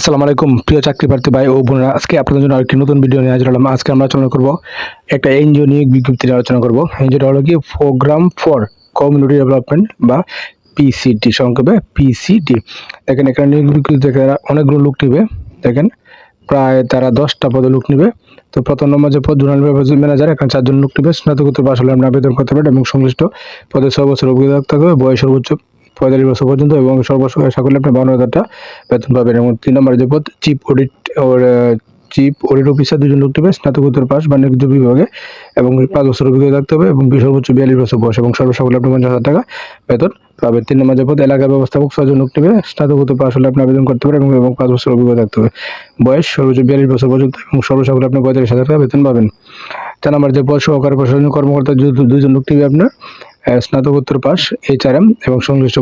আসসালামু আলাইকুম, প্রিয় চাকরি প্রার্থী ভাই ও বোনেরা, আজকে আপনাদের জন্য আরেকটি নতুন ভিডিও নিয়ে হাজির হলাম। আজকে আমরা আলোচনা করব একটা এনজিও নিয়োগ বিজ্ঞপ্তি নিয়ে আলোচনা করব। এনজিওটা হলো কি প্রোগ্রাম ফর কমিউনিটি ডেভেলপমেন্ট বা পিসিটি সংক্ষেপে পিসিডি দেখেন, এখানে নিয়োগ বিজ্ঞপ্তি দেখে অনেকগুলো লোক নিবে। দেখেন, প্রায় তারা দশটা পদে লোক নিবে। তো প্রথম নম্বর যে পদ জোনাল ম্যানেজার, এখানে চারজন লোক নিবে। স্নাতকোত্তর পাশ হলে আপনি আবেদন করতে পারেন এবং সংশ্লিষ্ট পদে ছয় বছর অভিজ্ঞতা থাকতে হবে বয়স সর্বোচ্চ। পঁয়তাল্লিশ বছর পর্যন্ত এবং সর্বোচ্চ করলে আপনি বাউন্ন হাজারটা বেতন পাবেন এবং তিন নম্বর যে পদ চিফ অডিট ওর চিফ অডিট অফিসার দুজন লোক নেবে স্নাতকোত্তর পাস, বাণিজ্য বিভাগে এবং পাঁচ বছর অভিজ্ঞতা থাকতে হবে এবং সর্বোচ্চ বিয়াল্লিশ বছর বয়স এবং সর্বোচ্চ করলে আপনি পঞ্চাশ হাজার টাকা বেতন পাবেন। তিন নম্বর পদ, এলাকা ব্যবস্থাপক ছয়জন লোক নেবে স্নাতকোত্তর পাস হলে আপনি আবেদন করতে পারেন এবং পাঁচ বছর অভিজ্ঞতা থাকতে হবে। বয়স সর্বোচ্চ বিয়াল্লিশ বছর পর্যন্ত এবং সর্বোচ্চ করলে আপনি পঁয়তাল্লিশ হাজার টাকা বেতন পাবেন। চার নম্বর যে পদ, সহকারী প্রশাসনিক কর্মকর্তা দুজন লোক নেবে আপনার স্নাতকোত্তর পাস এইচআরএম এবং সংশ্লিষ্ট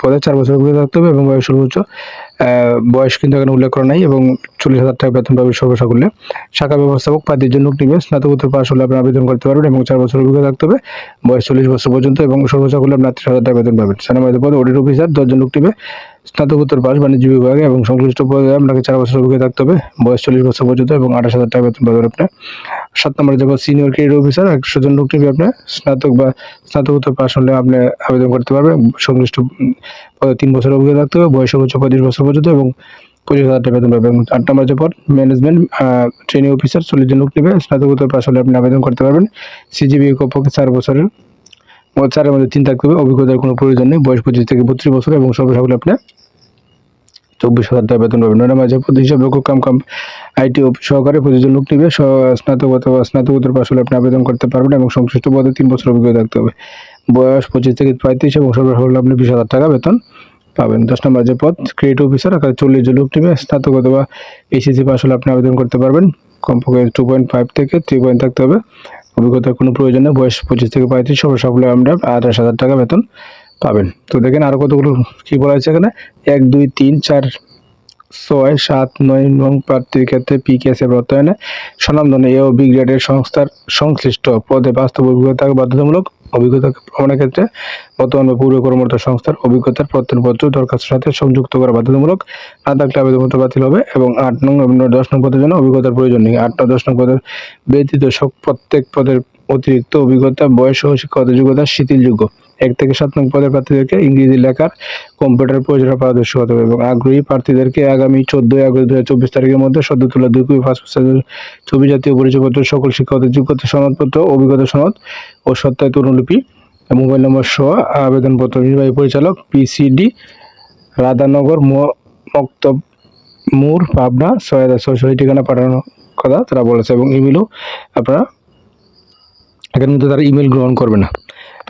পদে চার বছর অভিজ্ঞতা থাকতে হবে এবং বয়স সর্বোচ্চ বয়স কিন্তু এখানে উল্লেখ করা নাই এবং চল্লিশ হাজার টাকা বেতন পাবে সর্বসা করলে শাখা ব্যবস্থাপক পাতির জন্য নিবে স্নাতকোত্তর পাস হলে আপনি আবেদন করতে পারবেন এবং চার বছর অভিজ্ঞতা থাকতে হবে, বয়স চল্লিশ বছর পর্যন্ত এবং সর্বসা করলে আপনি আত্রিশ হাজার টাকা বেতন পাবেন। সেনাবাহিনী পদে অডিট অফিসার দশজন লোক নিবে। স্নাতকোত্তর পাস বাণিজ্য বিভাগে এবং সংশ্লিষ্ট পদে আপনাকে চার বছর অভিজ্ঞতা থাকতে হবে, বয়স চল্লিশ বছর পর্যন্ত এবং আঠাশ হাজার টাকা বেতন পাবেন আপনি সাত নম্বরে যাব সিনিয়র ক্রেডিট অফিসার একশো জন লোক নিবে আপনার। স্নাতক বা স্নাতকোত্তর পাস হলে আপনি আবেদন করতে পারবেন। সংশ্লিষ্ট পদে তিন বছর অভিজ্ঞতা থাকতে হবে, বয়স সর্বোচ্চ পঁয়ত্রিশ বছর পর্যন্ত এবং পঁচিশ হাজার টাকা বেতন পাবেন। আট নম্বর যে ম্যানেজমেন্ট ট্রেনিং অফিসার চল্লিশ জন লোক নেবে। স্নাতকোত্তর পাস হলে আপনি আবেদন করতে পারবেন। সিজিবি কপক্ষে চার বছরের। চারের মধ্যে তিন থাকতে হবে। অভিজ্ঞতার কোনো প্রয়োজন নেই। বয়স পঁচিশ থেকে বত্রিশ বছর এবং সর্বসা হলে আপনি চব্বিশ হাজার টাকা বেতন পাবেন। নয় মাঝে পদ হিসাবে কাম কাম আইটি সহকারে প্রতিজন লোক নিবে। স্নাতক অথবা স্নাতকোত্তর পাশ হলে আপনি আবেদন করতে পারবেন এবং সংশ্লিষ্ট পদে তিন বছর অভিজ্ঞতা থাকতে হবে। বয়স পঁচিশ থেকে পঁয়ত্রিশ এবং সর্বসা হলে আপনি বিশ হাজার টাকা বেতন পাবেন। দশ নম্বর যে পদ, ক্রেডিট অফিসার এখানে চল্লিশ জন লোক নিবে। স্নাতক অথবা এসিসি পাশ হলে আপনি আবেদন করতে পারবেন। কমপক্ষে টু পয়েন্ট ফাইভ থেকে থ্রি পয়েন্ট থাকতে হবে। অভিজ্ঞতার কোনো প্রয়োজন নেই। বয়স পঁচিশ থেকে পঁয়ত্রিশ, সব হলে আমরা আঠাশ হাজার টাকা বেতন পাবেন। তো দেখেন আরও কতগুলো কী বলা হয়েছে এখানে? এক, দুই, তিন, চার ছয় সাত নয় নং প্রার্থীর ক্ষেত্রে পিকেএস এর অর্থায়নে স্বনামধন্য এ ও বি সংস্থার সংশ্লিষ্ট পদে বাস্তব অভিজ্ঞতা বাধ্যতামূলক অভিজ্ঞতা প্রমাণের ক্ষেত্রে বর্তমান পূর্ব কর্মরত সংস্থার অভিজ্ঞতার প্রত্যয়নপত্র দরখাস্তের সাথে সংযুক্ত করা বাধ্যতামূলক। না থাকলে আবেদনপত্র বাতিল হবে এবং আট নং এবং দশ নং পদের জন্য অভিজ্ঞতার প্রয়োজন নেই। আট নং, দশ নং পদের ব্যতীত প্রত্যেক পদের অতিরিক্ত অভিজ্ঞতা, বয়স ও শিক্ষাগত যোগ্যতা শিথিলযোগ্য। এক থেকে সাত নং পদের প্রার্থীদেরকে ইংরেজি লেখার কম্পিউটার পরিচালনা পারদর্শী হতে হবে এবং আগ্রহী প্রার্থীদেরকে আগামী চোদ্দই আগস্ট দু চব্বিশ তারিখের মধ্যে সদ্য তোলা দুই পাসপোর্ট সাইজের ছবি, জাতীয় পরিচয়পত্র, সকল শিক্ষাগত যোগ্যতা সনদপত্র, অভিজ্ঞতা সনদ ও সত্যায়িত অনুলিপি মোবাইল নম্বর সহ আবেদনপত্র, নির্বাহী পরিচালক পিসিডি রাধানগর মক্তব, মুর, পাবনা ছয় হাজার ছয়শো ঠিকানা পাঠানোর কথা তারা বলেছে এবং ইমেলও আপনারা এখানের মধ্যে তারা ইমেল গ্রহণ করবে না।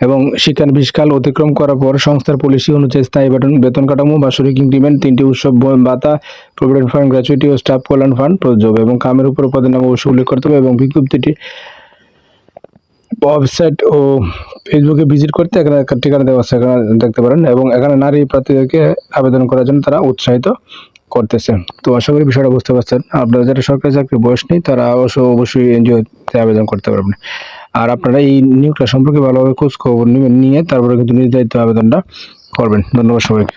এবং শিক্ষানবিষ্কাল অতিক্রম করার পর সংস্থার পলিসি অনুযায়ী স্থায়ী বেতন বেতন কাঠামো বাৎসরিক ইনক্রিমেন্ট, তিনটি উৎসব ভাতা, প্রভিডেন্ট ফান্ড, গ্র্যাচুইটি ও স্টাফ কল্যাণ ফান্ড প্রযোজ্য এবং কামের উপর পদের নাম অবশ্যই উল্লেখ করতে হবে এবং বিজ্ঞপ্তিটি ওয়েবসাইট ও ফেসবুকে ভিজিট করতে এখানে ঠিকানা দেওয়া আছে, এখানে দেখতে পারেন এবং এখানে নারী প্রার্থীদেরকে আবেদন করার জন্য তারা উৎসাহিত করতেছে। তো আশা করি বিষয়টা বুঝতে পারছেন। আপনারা যারা সরকারি চাকরি বয়স নেই, তারা অবশ্য অবশ্যই এনজিওতে আবেদন করতে পারবেন। আর আপনারা এই নিয়োগটা সম্পর্কে ভালোভাবে খোঁজ খবর নিয়ে তারপরে কিন্তু নির্ধারিত আবেদনটা করবেন। ধন্যবাদ সবাইকে।